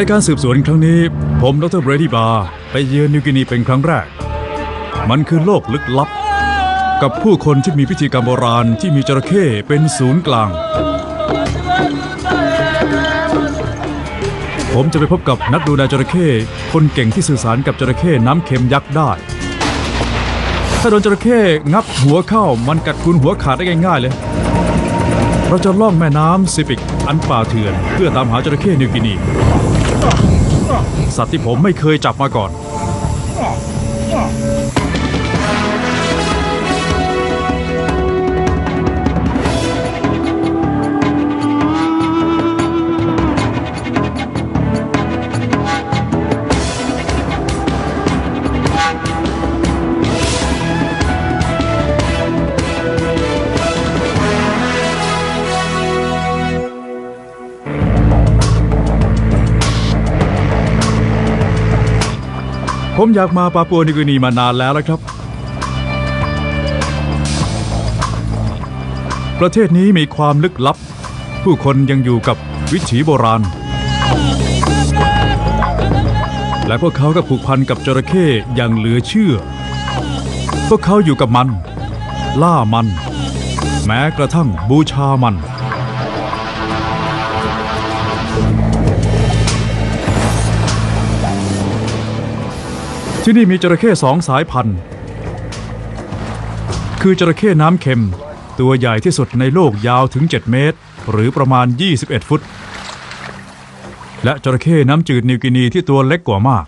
ในการสืบสวนครั้งนี้ ผมดรเบรดี้บาร์ไปเยือนนิวกินีเป็นครั้งแรก มันคือโลกลึกลับ กับผู้คนที่มีพิธีกรรมโบราณที่มีจระเข้เป็นศูนย์กลาง ผมจะไปพบกับนักดูแลจระเข้คนเก่งที่สื่อสารกับจระเข้น้ำเค็มยักษ์ได้ ถ้าโดนจระเข้งับหัวเข้ามันกัดคุณหัวขาดได้ง่ายๆเลยเราจะล่องแม่น้ำซิปิกอันป่าเถื่อน เพื่อตามหาจระเข้นิวกินี สัตว์ที่ผมไม่เคยจับมาก่อน อยากมาปาปัวนิวกินีมานานแล้วละครับ ประเทศนี้มีความลึกลับ ผู้คนยังอยู่กับวิถีโบราณ และพวกเขาก็ผูกพันกับจระเข้อย่างเหลือเชื่อ พวกเขาอยู่กับมัน ล่ามัน แม้กระทั่งบูชามัน ที่นี่มีจระเข้สองสายพันธุ์ คือจระเข้น้ำเค็ม ตัวใหญ่ที่สุดในโลกยาวถึง 7 เมตร หรือประมาณ 21 ฟุต และจระเข้น้ำจืดนิวกินีที่ตัวเล็กกว่ามาก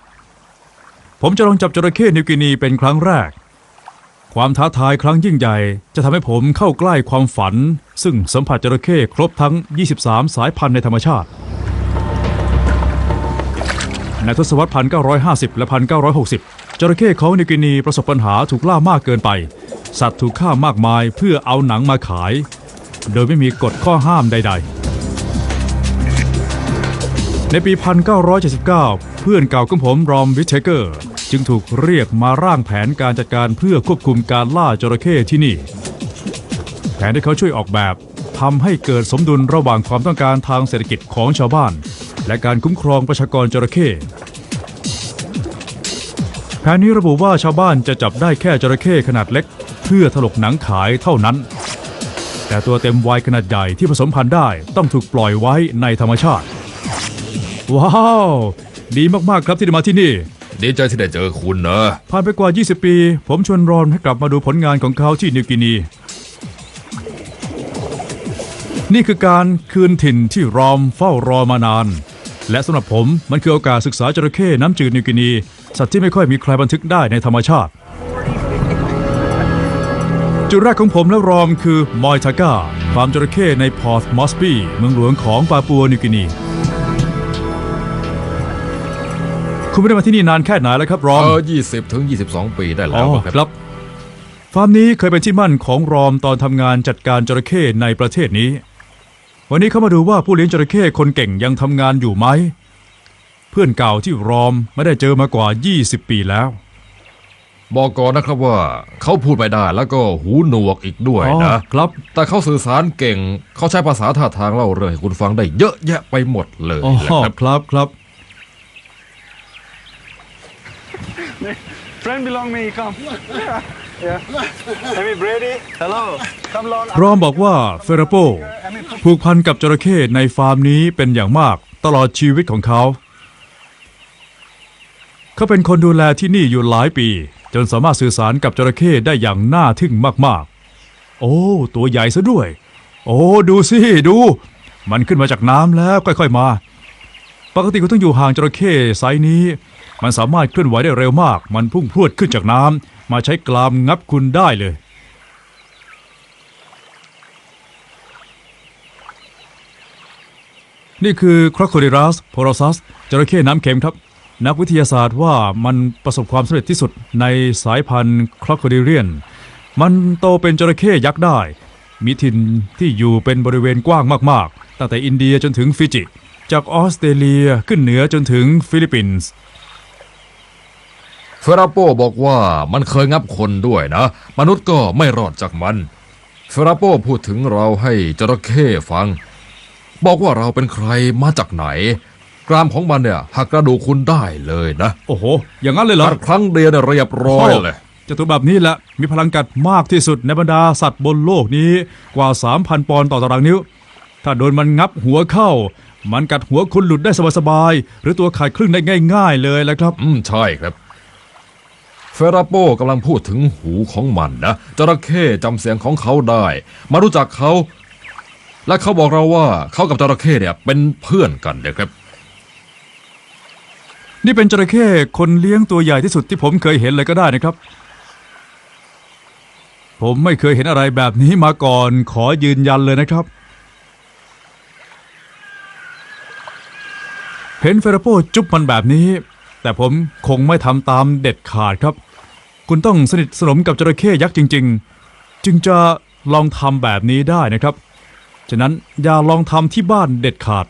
ผมจะลองจับจระเข้นิวกินีเป็นครั้งแรก ความท้าทายครั้งยิ่งใหญ่จะทำให้ผมเข้าใกล้ความฝัน ซึ่งสัมผัสจระเข้ครบทั้ง 23 สายพันธุ์ในธรรมชาติ ในทศวรรษ 1950 และ 1960 จระเข้เของนิวกินีประสบปัญหาถูกล่ามากเกินไป สัตว์ถูกฆ่ามากมายเพื่อเอาหนังมาขาย โดยไม่มีกฎข้อห้ามใด ๆ ในปี 1979 เพื่อนเก่าของผมรอมวิเทเกอร์ จึงถูกเรียกมาร่างแผนการจัดการเพื่อควบคุมการล่าจระเข้ที่นี่ แผนที่เขาช่วยออกแบบทำให้เกิดสมดุลระหว่างความต้องการทางเศรษฐกิจของชาวบ้าน และการคุ้มครองประชากรจระเข้แผนนี้ระบุว่าชาวบ้านจะจับได้แค่จระเข้ขนาดเล็ก เพื่อถลกหนังขายเท่านั้น แต่ตัวเต็มวัยขนาดใหญ่ที่ผสมพันธุ์ได้ต้องถูกปล่อยไว้ในธรรมชาติ ว้าว ดีมากๆครับที่ได้มาที่นี่ ดีใจที่ได้เจอคุณนะ ผ่านไปกว่า 20 ปี ผมชวนรอนให้กลับมาดูผลงานของเขาที่นิวกินี นี่คือการคืนถิ่นที่รอมเฝ้ารอมานาน และสำหรับผมมันคือโอกาสศึกษาจระเข้น้ำจืดนิวกินี สัตว์ที่ไม่ค่อยมีใครบันทึกได้ในธรรมชาติ จุดแรกของผมและรอมคือมอยทาก้าฟาร์มจระเข้ในพอร์ตมอสบีเมืองหลวงของปาปัวนิวกินี คุณไม่ได้มาที่นี่นานแค่ไหนแล้วครับรอเอมอ20 ถึง 22 ปีได้แล้อ๋วออะครับฟาร์มนี้เคยเป็นที่มั่นของรอมตอนทำงานจัดการจระเข้ในประเทศนี้ วันนี้เขามาดูว่าผู้เลี้ยงจระเข้คนเก่งยังทำงานอยู่ไหม เพื่อนเก่าที่รอมไม่ได้เจอมากว่า 20 ปีแล้ว บอกก่อนนะครับว่าเขาพูดไม่ได้แล้วก็หูหนวกอีกด้วยอ๋อนะครับ แต่เขาสื่อสารเก่ง เขาใช้ภาษาท่าทางเล่าเรื่องให้คุณฟังได้เยอะแยะไปหมดเลยอ๋อแหละครับ ครับครับ Friend belong me, come. yeah. Amy Brady, hello. Come along. รอมบอกว่าเฟรโปผูกพันกับจระเข้ในฟาร์มนี้เป็นอย่างมากตลอดชีวิตของเขา เขาเป็นคนดูแลที่นี่อยู่หลายปี จนสามารถสื่อสารกับจระเข้ได้อย่างน่าทึ่งมากๆ โอ้ ตัวใหญ่ซะด้วย โอ้ดูสิดู มันขึ้นมาจากน้ำแล้วค่อยๆมา ปกติคุณต้องอยู่ห่างจระเข้ไซนี้ มันสามารถเคลื่อนไหวได้เร็วมาก มันพุ่งพรวดขึ้นจากน้ำ มาใช้กรามงับคุณได้เลย นี่คือ Crocodilus porosus จระเข้น้ำเค็มครับ นักวิทยาศาสตร์ว่ามันประสบความสำเร็จที่สุดในสายพันธุ์ Crocodilian มันโตเป็นจระเข้ยักษ์ได้ มีถิ่นที่อยู่เป็นบริเวณกว้างมากๆ ตั้งแต่อินเดียจนถึงฟิจิ จากออสเตรเลียขึ้นเหนือจนถึงฟิลิปปินส์ เฟราโปบอกว่ามันเคยงับคนด้วยนะ มนุษย์ก็ไม่รอดจากมันเฟราโปพูดถึงเราให้จระเข้ฟัง บอกว่าเราเป็นใครมาจากไหน กรามของมันเนี่ยหักกระดูกคุณได้เลยนะโอ้โห อย่างนั้นเลยเหรอกัดครั้งเดียวเนี่ยเรียบร้อยเลยเจะตัวแบบนี้แหละมีพลังกัดมากที่สุดในบรรดาสัตว์บนโลกนี้กว่า 3,000 ปอนด์ต่อตารางนิ้ว ถ้าโดนมันงับหัวเข้า มันกัดหัวคุณหลุดได้สบายๆหรือตัวขาดครึ่งได้ง่าย ๆ เลยแหละครับ อืมใช่ครับ เฟราโปกำลังพูดถึงหูของมันนะจระเข้จำเสียงของเขาได้ มารู้จักเขา และเขาบอกเราว่าเขากับจระเข้เนี่ยเป็นเพื่อนกันนะครับ นี่เป็นจระเข้คนเลี้ยงตัวใหญ่ที่สุดที่ผมเคยเห็นเลยก็ได้นะครับ ผมไม่เคยเห็นอะไรแบบนี้มาก่อนขอยืนยันเลยนะครับเห็นเฟรโปจุ๊บมันแบบนี้ แต่ผมคงไม่ทำตามเด็ดขาดครับ คุณต้องสนิทสนมกับจระเข้ยักษ์จริง ๆ จึงจะลองทำแบบนี้ได้นะครับ ฉะนั้นอย่าลองทำที่บ้านเด็ดขาด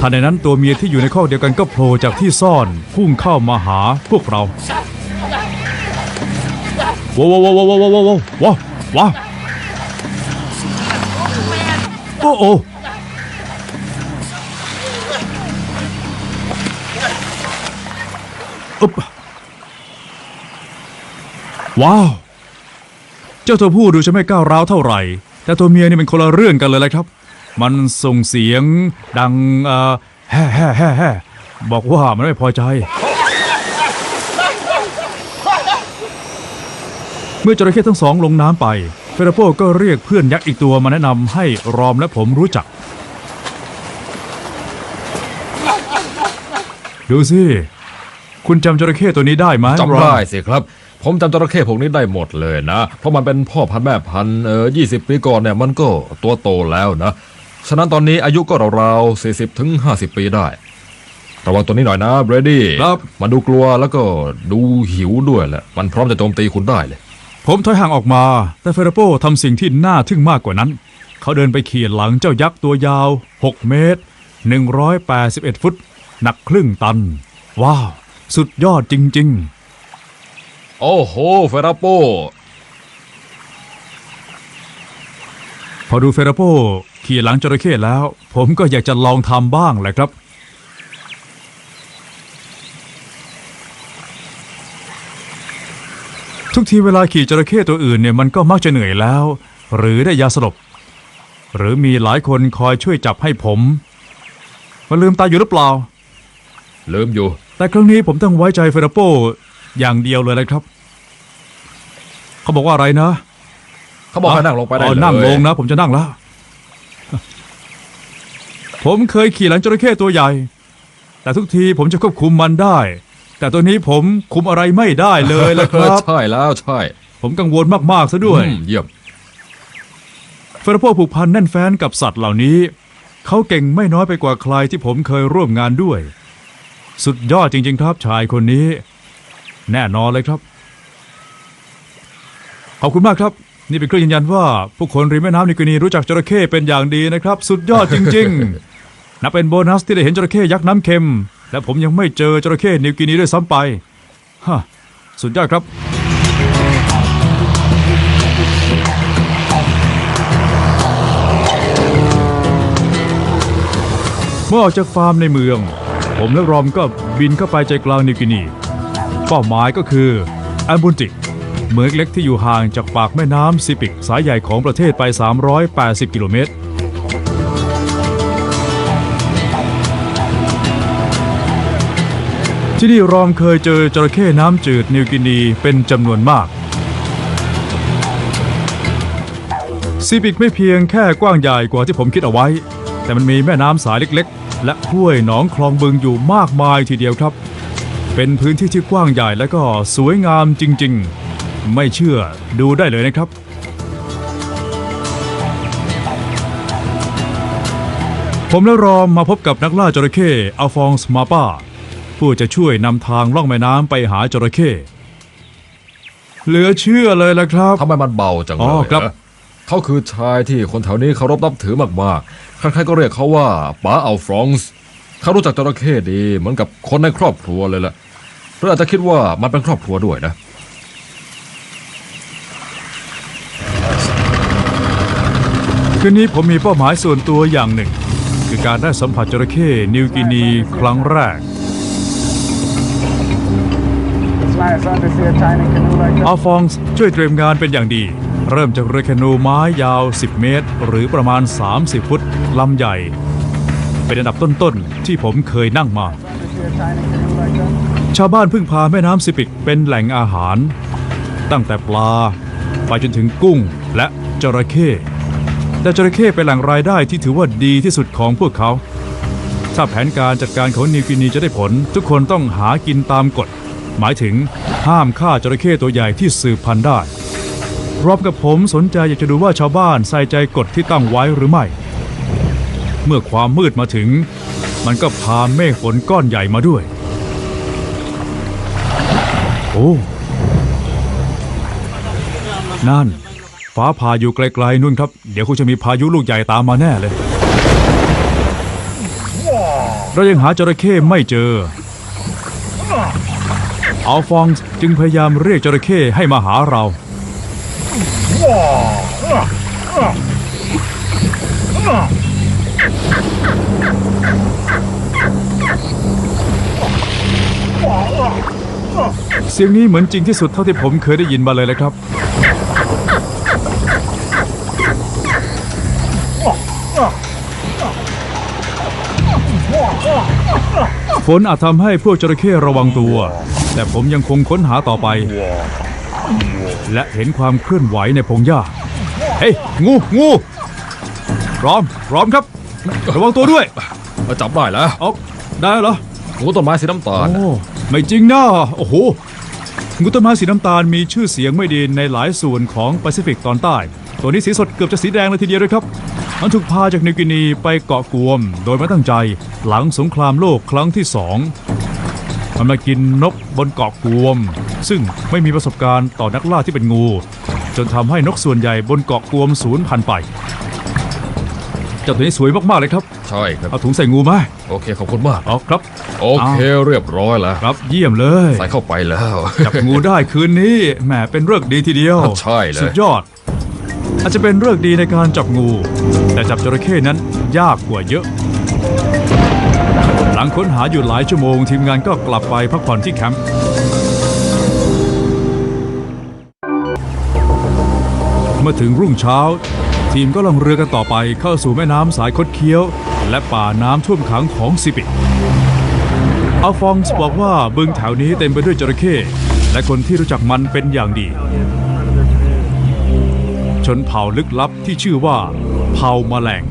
ทันใดนั้นตัวเมียที่อยู่ในข้อเดียวกันก็โผล่จากที่ซ่อนพุ่งเข้ามาหาพวกเราว้าวว้าวว้าวว้าวว้าวว้าวว้าวโอ้โอ้ อึ๊บว้าว เจ้าตัวผู้ดูจะไม่ก้าวร้าวเท่าไหร่ แต่ตัวเมียนี่เป็นคนละเรื่องกันเลยแหละครับ มันส่งเสียงดังเอ่อแฮ่แฮ่แฮ่แฮ่บอกว่ามันไม่พอใจ เมื่อจระเข้ทั้งสองลงน้ำไปเฟรโปก็เรียกเพื่อนยักษ์อีกตัวมาแนะนำให้รอมและผมรู้จัก ดูสิ คุณจำจระเข้ตัวนี้ได้ไหมจำรอได้มสิครับ ผมจำจระเข้พวกนี้ได้หมดเลยนะ เพราะมันเป็นพ่อพันธุ์แม่พันธุ์เออยี่สิบปีก่อนเนี่ยมันก็ตัวโตแล้วนะ ฉะนั้นตอนนี้อายุก็ราวๆสี่สิบถึงห้าสิบปีได้ระวังตัวนี้หน่อยนะเบรดี้ครับมันดูกลัวแล้วก็ดูหิวด้วยแหละ มันพร้อมจะโจมตีคุณได้เลย ผมถอยห่างออกมา แต่เฟรโปทำสิ่งที่น่าทึ่งมากกว่านั้น เขาเดินไปขี่หลังเจ้ายักษ์ตัวยาว 6 เมตร 181 ฟุต หนักครึ่งตัน ว้าว สุดยอดจริงโอ้โห เฟราโปๆพอดูเฟรโปขี่หลังจระเข้แล้ว ผมก็อยากจะลองทำบ้างแหละครับ ทุกทีเวลาขี่จระเข้ตัวอื่นเนี่ยมันก็มักจะเหนื่อยแล้ว หรือได้ยาสลบ หรือมีหลายคนคอยช่วยจับให้ผม มันลืมตาอยู่หรือเปล่า ลืมอยู่ แต่ครั้งนี้ผมต้องไว้ใจเฟรโปอย่างเดียวเลยนะครับ เขาบอกว่าอะไรนะเขาบอกให้นั่งลงไปได้อ๋อเลยนั่งลงนะ ผมจะนั่งแล้ว ผมเคยขี่หลังจระเข้ตัวใหญ่ แต่ทุกทีผมจะควบคุมมันได้ แต่ตัวนี้ผมคุมอะไรไม่ได้เลยละครับ ใช่แล้วใช่ผมกังวลมากๆซะด้วย อืมเยี่ยม เฟรโปผูกพันแน่นแฟ้นกับสัตว์เหล่านี้ เขาเก่งไม่น้อยไปกว่าใครที่ผมเคยร่วมงานด้วย สุดยอดจริง ๆ ครับชายคนนี้ แน่นอนเลยครับ ขอบคุณมากครับ นี่เป็นเครื่องยืนยันว่า ผู้คนริมแม่น้ำนิกรีรู้จักจระเข้เป็นอย่างดีนะครับ สุดยอดจริง ๆ นับเป็นโบนัสที่ได้เห็นจระเข้ยักษ์น้ำเค็ม และผมยังไม่เจอจระเข้นิวกินีด้วยซ้ำไปฮะสุดยอดครับเมื่อออกจากฟาร์มในเมือง ผมและรอมก็บินเข้าไปใจกลางนิวกินี เป้าหมายก็คือแอมบุนจิกเมืองเล็กที่อยู่ห่างจากปากแม่น้ำซิปิก สายใหญ่ของประเทศไป 380 กิโลเมตร ที่นี่รอมเคยเจอจระเข้น้ำจืดนิวกินีเป็นจำนวนมากซีปิกไม่เพียงแค่กว้างใหญ่กว่าที่ผมคิดเอาไว้ แต่มันมีแม่น้ำสายเล็กๆ และห้วยหนองคลองบึงอยู่มากมายทีเดียวครับ เป็นพื้นที่ที่กว้างใหญ่และก็สวยงามจริงๆ ไม่เชื่อดูได้เลยนะครับผมและรอมมาพบกับนักล่าจระเข้อัลฟองส์มาป้า ผู้จะช่วยนำทางล่องแม่น้ำไปหาจระเข้เหลือเชื่อเลยละครับทำไมมันเบาจังเลอ๋อยครับนะ เขาคือชายที่คนแถวนี้เคารพนับถือมากๆ ใครๆก็เรียกเขาว่าป๋าอัลฟรองส์เขารู้จักจระเข้ดีเหมือนกับคนในครอบครัวเลยล่ะหรืออาจจะคิดว่ามันเป็นครอบครัวด้วยนะ คืนนี้ผมมีเป้าหมายส่วนตัวอย่างหนึ่ง คือคือการได้สัมผัสจระเข้นิวกินีครั้งแรก It's nice huh, to see a tiny canoe like that. อัลฟองส์ช่วยเตรียมงานเป็นอย่างดี เริ่มจากเรือแคนูไม้ยาว 10 เมตร หรือประมาณ 30 ฟุตลำใหญ่ เป็นอันดับต้นๆ ที่ผมเคยนั่งมา ชาวบ้านพึ่งพาแม่น้ำซิปิกเป็นแหล่งอาหาร ตั้งแต่ปลา ไปจนถึงกุ้งและจระเข้แต่จระเข้เป็นแหล่งรายได้ที่ถือว่าดีที่สุดของพวกเขา ถ้าแผนการจัดการของนิวกินีจะได้ผล ทุกคนต้องหากินตามกฎ หมายถึงห้ามฆ่าจระเข้ตัวใหญ่ที่สืบพันธุ์ได้ รอมกับผมสนใจอยากจะดูว่าชาวบ้านใส่ใจกฎที่ตั้งไว้หรือไม่ เมื่อความมืดมาถึง มันก็พาเมฆฝนก้อนใหญ่มาด้วย โอ้ นั่น ฟ้าผ่าอยู่ไกลๆนู่นครับ เดี๋ยวคงจะมีพายุลูกใหญ่ตามมาแน่เลย เรายังหาจระเข้ไม่เจออัลฟองจึงพยายามเรียกจระเข้ให้มาหาเรา เสียงนี้เหมือนจริงที่สุดเท่าที่ผมเคยได้ยินมาเลยเลยครับ ฝนอาจทำให้พวกจระเข้ระวังตัว แต่ผมยังคงค้นหาต่อไป และเห็นความเคลื่อนไหวในพงหญ้า เฮ้ย งู งู พร้อม พร้อมครับ ระวังตัวด้วย มาจับได้แล้วเอาได้เหรอ งูต้นไม้สีน้ำตาล โอ้ ไม่จริงนะโอ้โห งูต้นไม้สีน้ำตาลมีชื่อเสียงไม่ดีในหลายส่วนของแปซิฟิกตอนใต้ ตัวนี้สีสดเกือบจะสีแดงเลยทีเดียวเลยครับ มันถูกพาจากนิวกินีไปเกาะกวม โดยไม่ตั้งใจ หลังสงครามโลกครั้งที่สองมันมากินนกบนเกาะกวม ซึ่งไม่มีประสบการณ์ต่อนักล่าที่เป็นงู จนทำให้นกส่วนใหญ่บนเกาะกวมสูญพันธุ์ไปเจ้าตัวนี้สวยมากๆเลยครับ ใช่ครับ เอาถุงใส่งูมาโอเคขอบคุณมากเอาครับ โอเคเรียบร้อยแล้ว ครับเยี่ยมเลย ใส่เข้าไปแล้ว จับงูได้คืนนี้แหมเป็นเรื่องดีทีเดียวใช่เลยสุดยอด อาจจะเป็นเรื่องดีในการจับงู แต่จับจระเข้นั้นยากกว่าเยอะ หลังค้นหาอยู่หลายชั่วโมงทีมงานก็กลับไปพักผ่อนที่แคมป์ มื่อถึงรุ่งเช้า ทีมก็ล่องเรือกันต่อไปเข้าสู่แม่น้ำสายคดเคี้ยว และป่าน้ำท่วมขังของซิปิกอัลฟองส์บอกว่าบึงแถวนี้เต็มไปด้วยจระเข้และคนที่รู้จักมันเป็นอย่างดี ชนเผ่าลึกลับที่ชื่อว่าเผ่าแมลง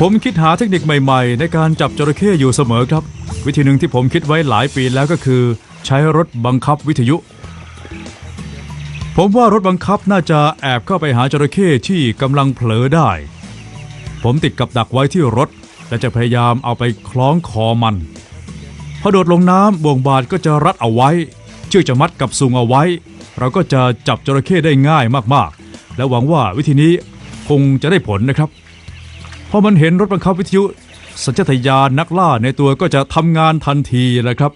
ผมคิดหาเทคนิคใหม่ๆ ในการจับจระเข้อยู่เสมอครับ วิธีหนึ่งที่ผมคิดไว้หลายปีแล้วก็คือ ใช้รถบังคับวิทยุ ผมว่ารถบังคับน่าจะแอบเข้าไปหาจระเข้ที่กำลังเผลอได้ ผมติดกับดักไว้ที่รถ และจะพยายามเอาไปคล้องคอมัน พอโดดลงน้ำบ่วงบาดก็จะรัดเอาไว้ เชือกจะมัดกับซุงเอาไว้ เราก็จะจับจระเข้ได้ง่ายมากๆ และหวังว่าวิธีนี้คงจะได้ผลนะครับ พอมันเห็นรถบังคับวิทยุ สัญชาตญาณนักล่าในตัวก็จะทำงานทันทีเลยครับ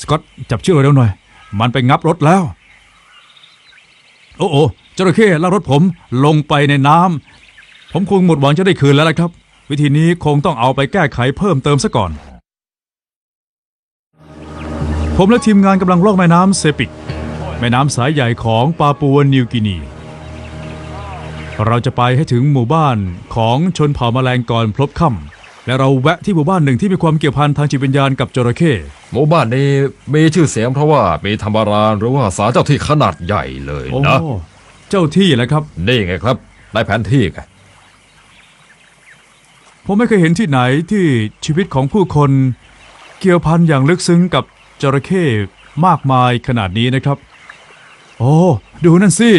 สกอตจับเชือกเร็วหน่อย มันไปงับรถแล้ว โอ้โอ้จระเข้ลากรถผมลงไปในน้ำผมคงหมดหวังจะได้คืนแล้วละครับ วิธีนี้คงต้องเอาไปแก้ไขเพิ่มเติมซะก่อน ผมและทีมงานกำลังล่องแม่น้ำเซปิก แม่น้ำสายใหญ่ของปาปัวนิวกินี เราจะไปให้ถึงหมู่บ้านของชนเผ่าแมลงก่อนพลบค่ำ และเราแวะที่หมู่บ้านหนึ่งที่มีความเกี่ยวพันทางจิตวิญญาณกับจระเข้หมู่บ้านนี้มีชื่อเสียงเพราะว่ามีธรรมารานหรือว่าสารเจ้าที่ขนาดใหญ่เลยโอ้นะเจ้าที่แหละครับ นี่ไงครับในแผนที่ไงผมไม่เคยเห็นที่ไหนที่ชีวิตของผู้คนเกี่ยวพันอย่างลึกซึ้งกับจระเข้มากมายขนาดนี้นะครับ โอ้ดูนั่นสิ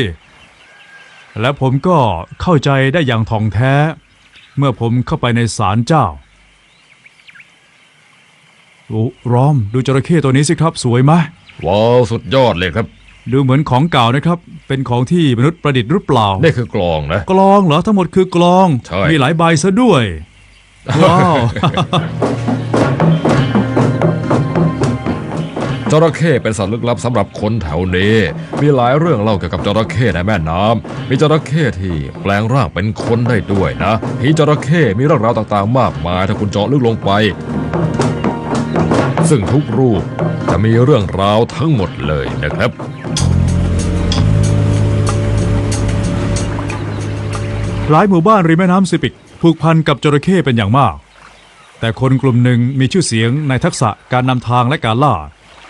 และผมก็เข้าใจได้อย่างท่องแท้ เมื่อผมเข้าไปในศาลเจ้าโอ้รอมดูจระเข้ตัวนี้สิครับ สวยไหมว้าวสุดยอดเลยครับ ดูเหมือนของเก่านะครับ เป็นของที่มนุษย์ประดิษฐ์หรือเปล่า นี่คือกลองนะ กลองเหรอทั้งหมดคือกลอง ใช่ มีหลายใบซะด้วย ว้าว จระเข้เป็นสัตว์ลึกลับสำหรับคนแถวนี้ มีหลายเรื่องเล่าเกี่ยวกับจระเข้ในแม่น้ำมีจระเข้ที่แปลงร่างเป็นคนได้ด้วยนะผีจระเข้มีเรื่องราวต่างๆ มากมายถ้าคุณเจาะลึกลงไป ซึ่งทุกรูปจะมีเรื่องราวทั้งหมดเลยนะครับ หลายหมู่บ้านริมแม่น้ำซิปิกผูกพันกับจระเข้เป็นอย่างมาก แต่คนกลุ่มหนึ่งมีชื่อเสียงในทักษะการนำทางและการล่า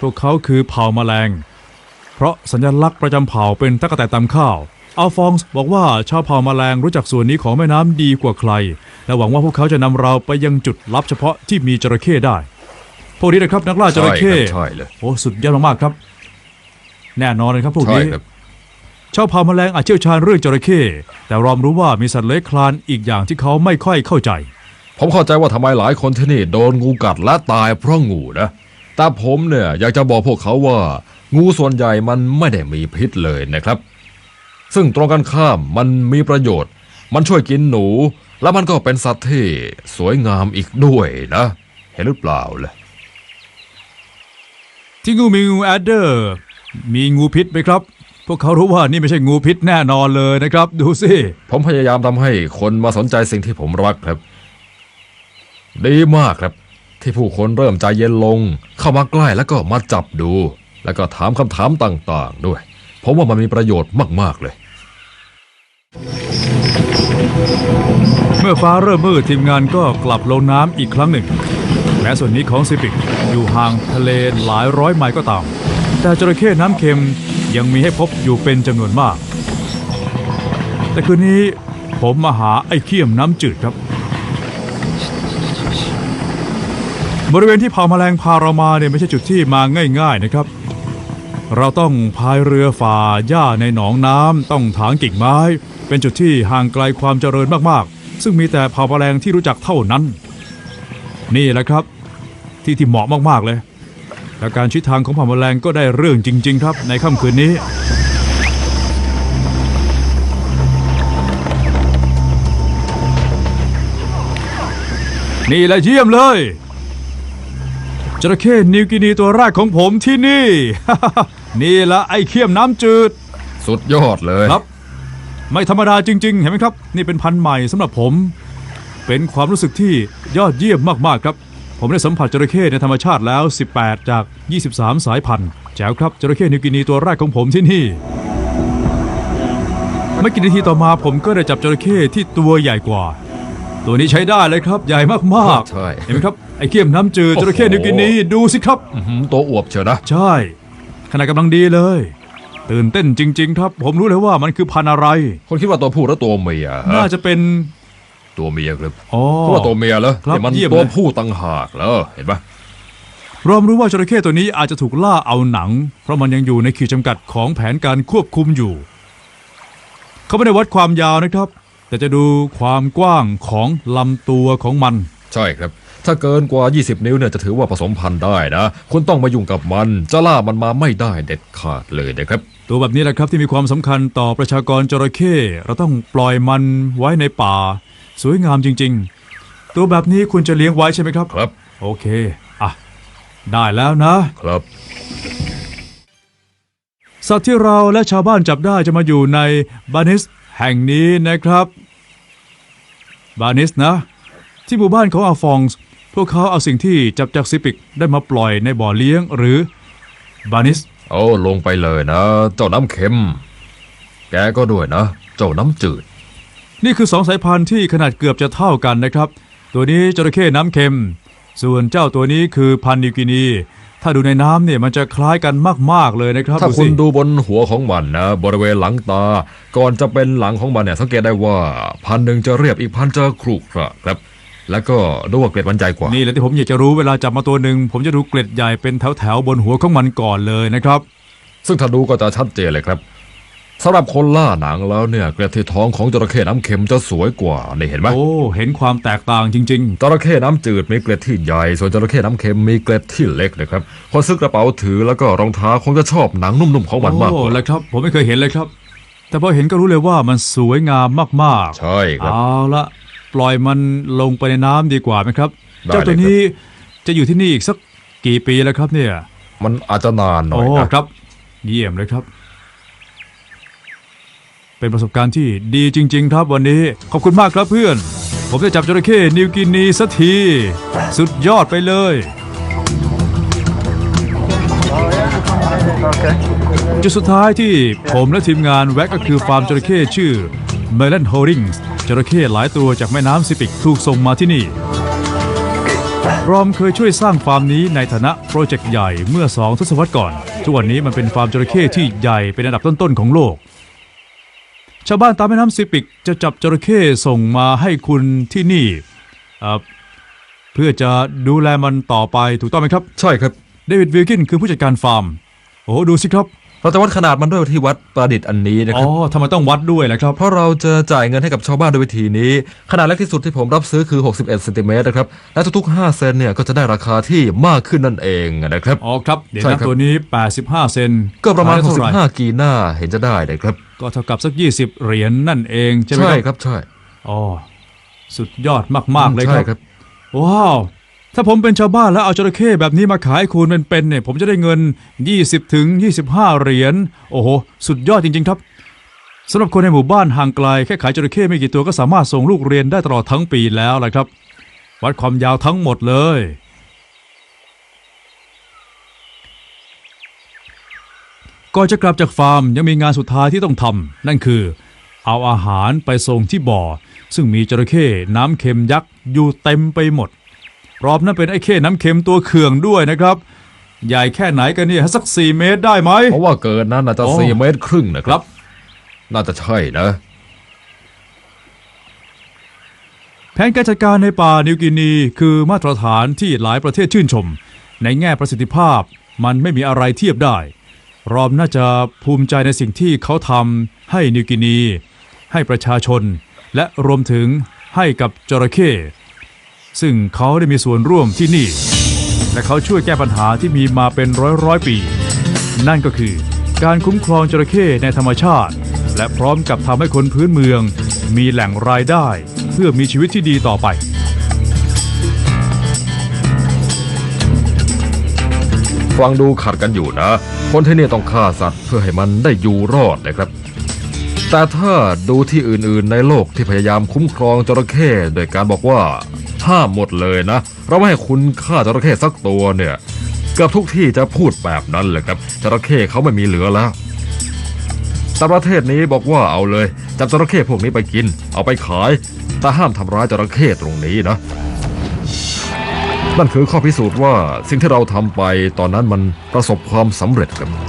พวกเขาคือเผ่าแมลง เพราะสัญลักษณ์ประจำเผ่าเป็นตะกแตนตำข้าว อัลฟองส์บอกว่าชาวเผ่าแมลงรู้จักส่วนนี้ของแม่น้ำดีกว่าใคร และหวังว่าพวกเขาจะนำเราไปยังจุดลับเฉพาะที่มีจระเข้ได้ พวกนี้นะครับนักล่าจระเข้ใช่ครับใช่เลยโอ้สุดยอดมากๆครับ แน่นอนเลยครับพวกใช่นี้ครับชาวเผ่าแมลงอาจเชี่ยวชาญเรื่องจระเข้แต่รอมรู้ว่ามีสัตว์เลื้อยคลานอีกอย่างที่เขาไม่ค่อยเข้าใจ ผมเข้าใจว่าทำไมหลายคนที่นี่โดนงูกัดและตายเพราะงูนะ แต่ผมเนี่ยอยากจะบอกพวกเขาว่า งูส่วนใหญ่มันไม่ได้มีพิษเลยนะครับ ซึ่งตรงกันข้ามมันมีประโยชน์ มันช่วยกินหนู และมันก็เป็นสัตว์ที่สวยงามอีกด้วยนะ เห็นหรือเปล่าล่ะที่งูมีงูแอดเดอร์ มีงูพิษไหมครับ พวกเขารู้ว่านี่ไม่ใช่งูพิษแน่นอนเลยนะครับ ดูสิผมพยายามทำให้คนมาสนใจสิ่งที่ผมรักครับ ดีมากครับ ที่ผู้คนเริ่มใจเย็นลง เข้ามาใกล้แล้วก็มาจับดู แล้วก็ถามคำถามต่างๆ ด้วยผมว่ามันมีประโยชน์มากๆเลย เมื่อฟ้าเริ่มมืดทีมงานก็กลับลงน้ำอีกครั้งหนึ่งแม้ส่วนนี้ของซิปิกอยู่ห่างทะเลหลายร้อยไมล์ก็ตาม แต่จระเข้น้ำเค็มยังมีให้พบอยู่เป็นจำนวนมาก แต่คืนนี้ผมมาหาไอ้เขี้ยมน้ำจืดครับ บริเวณที่เผาแมลงพาเรามาเนี่ยไม่ใช่จุดที่มาง่าย ๆนะครับ เราต้องพายเรือฝ่าหญ้าในหนองน้ำต้องถางกิ่งไม้ เป็นจุดที่ห่างไกลความเจริญมากๆ ซึ่งมีแต่เผ่าแมลงที่รู้จักเท่านั้น นี่แหละครับ ที่ที่เหมาะมากๆเลย และการชี้ทางของเผ่าแมลงก็ได้เรื่องจริง ๆ ครับ ในค่ำคืนนี้ นี่แหละเยี่ยมเลย จระเข้นิวกินีตัวแรกของผมที่นี่ นี่ละไอ้เขี้ยมน้ำจืด สุดยอดเลยครับ ไม่ธรรมดาจริง ๆ เห็นไหมครับ นี่เป็นพันธุ์ใหม่สำหรับผม เป็นความรู้สึกที่ยอดเยี่ยมมากๆครับ ผมได้สัมผัสจระเข้ในธรรมชาติแล้ว 18 จาก 23 สายพันธุ์แจ๋วครับจระเข้นิวกินีตัวแรกของผมที่นี่ไม่กี่นาทีต่อมาผมก็ได้จับจระเข้ที่ตัวใหญ่กว่า ตัวนี้ใช้ได้เลยครับ ใหญ่มากใช่ๆเห็นไหมครับ ไอ้เขี้ยมน้ำจืดจระเข้นิวกินีดูสิครับ อื้อหือตัวอวบเชียวนะ ใช่ ขนาดกำลังดีเลย ตื่นเต้นจริง ๆ ครับ ผมรู้เลยว่ามันคือพันธุ์อะไร คนคิดว่าตัวผู้แล้วตัวเมียฮะน่าจะเป็น ตัวเมียครับอ๋อ เพราะว่าตัวเมียแล้วครับนี่มันเยี่ยมตัวเลยผู้ต่างหากแล้วเห็นปะรวมรู้ว่าจระเข้ตัวนี้อาจจะถูกล่าเอาหนัง เพราะมันยังอยู่ในขีดจำกัดของแผนการควบคุมอยู่ เขาไม่ได้วัดความยาวนะครับ แต่จะดูความกว้างของลำตัวของมัน ใช่ครับ ถ้าเกินกว่า 20 นิ้วเนี่ยจะถือว่าผสมพันธุ์ได้นะ คุณต้องมายุ่งกับมัน จะล่ามันมาไม่ได้เด็ดขาดเลยนะครับ ตัวแบบนี้แหละครับที่มีความสำคัญต่อประชากรจระเข้เราต้องปล่อยมันไว้ในป่า สวยงามจริง ๆ ตัวแบบนี้คุณจะเลี้ยงไว้ใช่ไหมครับ ครับ โอเค อะ ได้แล้วนะ ครับ สัตว์ที่เราและชาวบ้านจับได้จะมาอยู่ในบานิสแห่งนี้นะครับ บานิสนะ ที่หมู่บ้านของอาฟองส์ พวกเขาเอาสิ่งที่จับจากซิปิกได้มาปล่อยในบ่อเลี้ยงหรือบานิสเอาลงไปเลยนะ เจ้าน้ำเค็ม แกก็ด้วยนะ เจ้าน้ำจืด นี่คือสองสายพันธุ์ที่ขนาดเกือบจะเท่ากันนะครับ ตัวนี้จระเข้น้ำเค็ม ส่วนเจ้าตัวนี้คือพันธุ์นิวกินี ถ้าดูในน้ำเนี่ยมันจะคล้ายกันมาก ๆ เลยนะครับถ้าดูคุสิณดูบนหัวของมันนะ บริเวณหลังตา ก่อนจะเป็นหลังของมันเนี่ยสังเกตได้ว่าพันหนึ่งจะเรียบอีกพันจะครุขระครับ แล้วก็ดูว่าเกล็ดมันใหญ่กว่า นี่แหละที่ผมอยากจะรู้เวลาจับมาตัวหนึ่งผมจะดูเกล็ดใหญ่เป็นแถวๆบนหัวของมันก่อนเลยนะครับ ซึ่งถ้าดูก็จะชัดเจนเลยครับสำหรับคนล่าหนังแล้วเนี่ยเกล็ดที่ท้องของจระเข้น้ำเค็มจะสวยกว่านี่เห็นไหมโอ้ เห็นความแตกต่างจริง จระเข้น้ำจืดมีเกล็ดที่ใหญ่ ส่วนจระเข้น้ำเค็มมีเกล็ดที่เล็กนะครับคนซื้อกระเป๋าถือแล้วก็รองเท้าคงจะชอบหนังนุ่มๆของๆ มันมากโอ้กว่าแล้วครับ ผมไม่เคยเห็นเลยครับ แต่พอเห็นก็รู้เลยว่ามันสวยงามมากๆ ใช่ครับ เอาละ ปล่อยมันลงไปในน้ำดีกว่าไหมครับ ได้ เจ้าตัวเลยครับนี้จะอยู่ที่นี่อีกสักกี่ปีแล้วครับเนี่ยมันอาจจะนานหน่โอ้อยนะ ครับ เยี่ยมเลยครับ เป็นประสบการณ์ที่ดีจริง ๆ ครับวันนี้ขอบคุณมากครับเพื่อน ผมจะจับจระเข้นิวกินีสักที สุดยอดไปเลย Okay. จุดสุดท้ายที่ผมและทีมงานแวะก็คือฟาร์มจระเข้ชื่อ m e l a n Holdings จระเข้หลายตัวจากแม่น้ำซิปิกถูกส่งมาที่นี่ รอมเคยช่วยสร้างฟาร์มนี้ในฐานะโปรเจกต์ใหญ่เมื่อ2ทศวรรษก่อน ทุกวันนี้มันเป็นฟาร์มจระเข้ที่ใหญ่เป็นอันดับต้นๆของโลก ชาวบ้านตามแม่น้ำซิปิกจะจับจระเข้ส่งมาให้คุณที่นี่เอ่อเพื่อจะดูแลมันต่อไปถูกต้องไหมครับ ใช่ครับ เดวิดวิลกินคือผู้จัดการฟาร์ม โอ้ดูสิครับ เราจะวัดขนาดมันด้วยที่วัดประดิษฐ์อันนี้นะคอ๋รับอทำไมต้องวัดด้วยล่ะครับ เพราะเราจะจ่ายเงินให้กับชาวบ้านด้วยวิธีนี้ ขนาดเล็กที่สุดที่ผมรับซื้อคือ 61เซนติเมตรนะครับและทุกๆ 5 เซนเนี่ยก็จะได้ราคาที่มากขึ้นนั่นเองนะครับ อ๋อครับ เดี๋ยวใช่นะครับตัวนี้ 85 เซนก็ประมาณ ขยได้เท่ไห65 กีน่าเห็นจะได้นะครับก็เท่ากับสัก 20 เหรียญนั่นเองใช่ไหมใช่ครับครับใช่อ๋อ สุดยอดมาก ๆ เลยคใช่รับครับว้าว ถ้าผมเป็นชาวบ้านแล้วเอาจระเข้แบบนี้มาขายคุณเป็นๆเนี่ย ผมจะได้เงิน 20 ถึง 25 เหรียญ โอ้โห สุดยอดจริง ๆ ครับสำหรับคนในหมู่บ้านห่างไกลแค่ขายจระเข้ไม่กี่ตัวก็สามารถส่งลูกเรียนได้ตลอดทั้งปีแล้วละครับ วัดความยาวทั้งหมดเลย ก่อนจะกลับจากฟาร์มยังมีงานสุดท้ายที่ต้องทำนั่นคือ เอาอาหารไปส่งที่บ่อ ซึ่งมีจระเข้น้ำเค็มยักษ์อยู่เต็มไปหมด รอบนั้นเป็นไอ้เข้น้ำเค็มตัวเขื่องด้วยนะครับ ใหญ่แค่ไหนกันเนี่ยสัก4เมตรได้ไหม เพราะว่าเกินนั้นน่าจะโอ้4เมตรครึ่งนะคครัรับ บ น่าจะใช่นะ แผนการจัดการในป่านิวกินีคือมาตรฐานที่หลายประเทศชื่นชม ในแง่ประสิทธิภาพมันไม่มีอะไรเทียบได้ รอมน่าจะภูมิใจในสิ่งที่เขาทำให้นิวกินี ให้ประชาชน และรวมถึงให้กับจระเข้ ซึ่งเขาได้มีส่วนร่วมที่นี่ และเขาช่วยแก้ปัญหาที่มีมาเป็นร้อยร้อยปี นั่นก็คือการคุ้มครองจระเข้ในธรรมชาติ และพร้อมกับทำให้คนพื้นเมือง มีแหล่งรายได้เพื่อมีชีวิตที่ดีต่อไปฟังดูขัดกันอยู่นะ คนที่นี่ต้องฆ่าสัตว์เพื่อให้มันได้อยู่รอดนะครับ แต่ถ้าดูที่อื่นๆในโลกที่พยายามคุ้มครองจระเข้โดยการบอกว่า ห้าหมดเลยนะ เราไม่ให้คุณฆ่าจระเข้สักตัวเนี่ยเกือบทุกที่จะพูดแบบนั้นแหละครับจระเข้เขาไม่มีเหลือแล้วแต่ประเทศนี้บอกว่าเอาเลยจับจระเข้พวกนี้ไปกิน เอาไปขาย แต่ห้ามทำร้ายจระเข้ตรงนี้นะ นั่นคือข้อพิสูจน์ว่าสิ่งที่เราทำไปตอนนั้นมันประสบความสำเร็จครับ